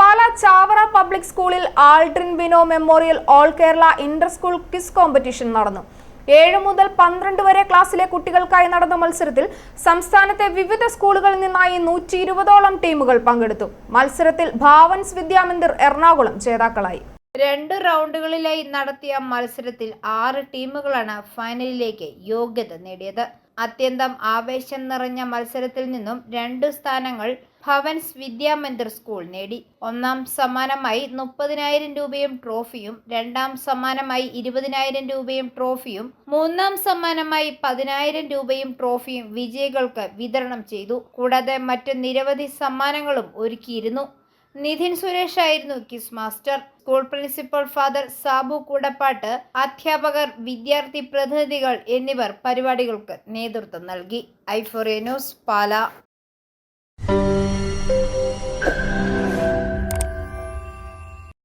പാല Chavara public സ്കൂളിൽ Altrin Bino memorial all Kerala inter school quiz competition നടന്നു. ഏഴ് മുതൽ പന്ത്രണ്ട് വരെ ക്ലാസ്സിലെ കുട്ടികൾക്കായി നടന്ന മത്സരത്തിൽ സംസ്ഥാനത്തെ വിവിധ സ്കൂളുകളിൽ നിന്നായി നൂറ്റി ഇരുപതോളം ടീമുകൾ പങ്കെടുത്തു. മത്സരത്തിൽ ഭാവൻസ് വിദ്യാമന്ദിർ എറണാകുളം ജേതാക്കളായി. രണ്ട് റൗണ്ടുകളിലായി നടത്തിയ മത്സരത്തിൽ ആറ് ടീമുകളാണ് ഫൈനലിലേക്ക് യോഗ്യത നേടിയത്. അത്യന്തം ആവേശം നിറഞ്ഞ മത്സരത്തിൽ നിന്നും രണ്ട് സ്ഥാനങ്ങൾ ഭവൻസ് വിദ്യാമന്ദിർ സ്കൂൾ നേടി. ഒന്നാം സമ്മാനമായി മുപ്പതിനായിരം രൂപയും ട്രോഫിയും രണ്ടാം സമ്മാനമായി ഇരുപതിനായിരം രൂപയും ട്രോഫിയും മൂന്നാം സമ്മാനമായി പതിനായിരം രൂപയും ട്രോഫിയും വിജയികൾക്ക് വിതരണം ചെയ്തു. കൂടാതെ മറ്റ് നിരവധി സമ്മാനങ്ങളും ഒരുക്കിയിരുന്നു. നിധിൻ സുരേഷ് ആയിരുന്നു quiz master. School principal father Sabu Koodappattu അധ്യാപകർ വിദ്യാർത്ഥി പ്രതിനിധികൾ എന്നിവർ പരിപാടികൾക്ക് നേതൃത്വം നൽകി. ഐഫോറിയ ന്യൂസ് പാല.